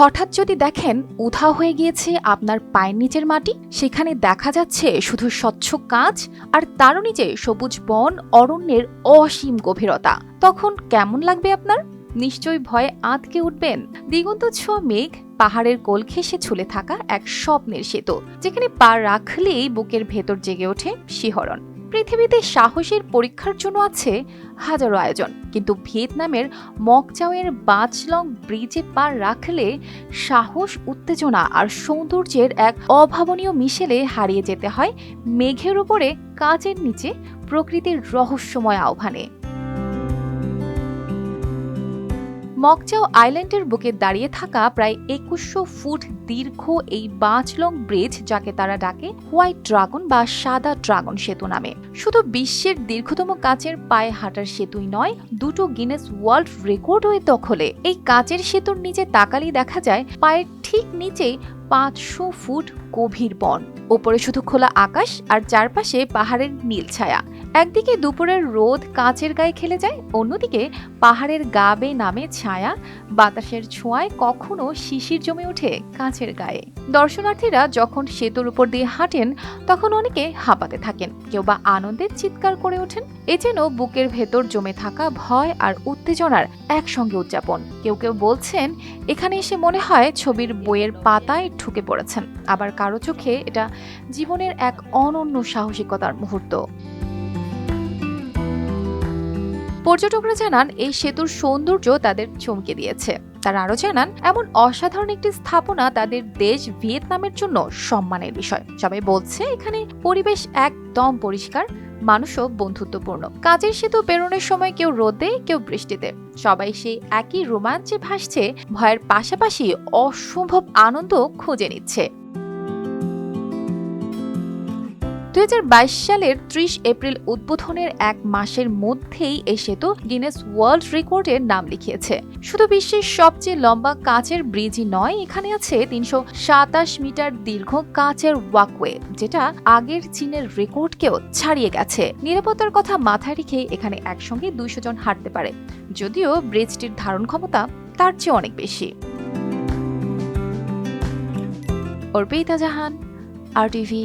হঠাৎ যদি দেখেন উধাও হয়ে গিয়েছে আপনার পায়ের নিচের মাটি, সেখানে দেখা যাচ্ছে শুধু স্বচ্ছ কাঁচ আর তারও নিচে সবুজ বন, অরণ্যের অসীম গভীরতা। তখন কেমন লাগবে আপনার? নিশ্চয়ই ভয়ে আঁতকে উঠবেন। দিগন্ত ছোঁয়া মেঘ, পাহাড়ের কোল ঘেঁষে ঝুলে থাকা এক স্বপ্নের সেতু, যেখানে পা রাখলেই বুকের ভেতর জেগে ওঠে শিহরণ। পৃথিবীতে সাহসের পরীক্ষার জন্য আছে হাজারো আয়োজন, কিন্তু ভিয়েতনামের মকচাওয়ের বাচলং ব্রিজে পা রাখলে সাহস, উত্তেজনা আর সৌন্দর্যের এক অভাবনীয় মিশেলে হারিয়ে যেতে হয় মেঘের উপরে কাজের নিচে প্রকৃতির রহস্যময় আহ্বানে। মকচাও আইল্যান্ডের বুকে দাঁড়িয়ে থাকা প্রায় একুশশো ফুট দীর্ঘ এই বাঁচলং ব্রিজ যাকে তারা ডাকে হোয়াইট ড্রাগন বা সাদা ড্রাগন সেতু নামে। শুধু বিশ্বের দীর্ঘতম কাচের পায়ে হাঁটার সেতুই নয়, দুটো গিনেস ওয়ার্ল্ড রেকর্ড হয়ে দখলে। এই কাচের সেতুর নিচে তাকালি দেখা যায়, পায়ের ঠিক নিচেই পাঁচশো ফুট গভীর বন। ওপরে শুধু খোলা আকাশ আর চারপাশে পাহাড়ের নীল ছায়া। একদিকে দুপুরের রোদ কাঁচের গায়ে খেলে যায়, অন্যদিকে পাহাড়ের গা বেয়ে নামে ছায়া। বাতাসের ছোঁয়ায় কখনো শিশির জমে ওঠে কাঁচের গায়ে। দর্শনার্থীরা যখন সেতুর উপর দিয়ে হাঁটেন, তখন অনেকে হাঁপাতে থাকেন। কেউ বা আনন্দের চিৎকার করে ওঠেন। এ যেন বুকের ভেতর জমে থাকা ভয় আর উত্তেজনার একসঙ্গে উদযাপন। কেউ কেউ বলছেন, এখানে এসে মনে হয় ছবির বইয়ের পাতায় ঢুকে পড়েছেন আবার কারও চোখে এটা জীবনের এক অনন্য সাহসিকতার মুহূর্ত। পর্যটকরা জানান, এই সেতুর সৌন্দর্য তাদের চমকে দিয়েছে। তারা আরও জানান, এমন অসাধারণ একটি স্থাপনা তাদের দেশ ভিয়েতনামের জন্য সম্মানের বিষয়। সবাই বলছে, এখানে পরিবেশ একদম পরিষ্কার মানুষও বন্ধুত্বপূর্ণ। কাজের সেতু পেরোনোর সময় কেউ রোদে, কেউ বৃষ্টিতে। সবাই সেই একই রোমাঞ্চে ভাসছে, ভয়ের পাশাপাশি অসম্ভব আনন্দ খুঁজে নিচ্ছে। দুই হাজার বাইশ সালের ত্রিশ এপ্রিল উদ্বোধনের এক মাসের মধ্যেই এই সেতু গিনেস ওয়ার্ল্ড রেকর্ডের নাম লিখিয়েছে। শুধু বিশ্বের সবচেয়ে লম্বা কাচের ব্রিজই নয়, এখানে আছে তিনশো সাতাশ মিটার দীর্ঘ কাচের ওয়াকওয়ে, যেটা আগের চীনের রেকর্ডকেও ছাড়িয়ে গেছে। নিরাপত্তার কথা মাথায় রেখে এখানে একসঙ্গে দুইশো জন হাঁটতে পারে। যদিও ব্রিজটির ধারণ ক্ষমতা তার চেয়ে অনেক বেশি। অর্পিতা জাহান, আর টিভি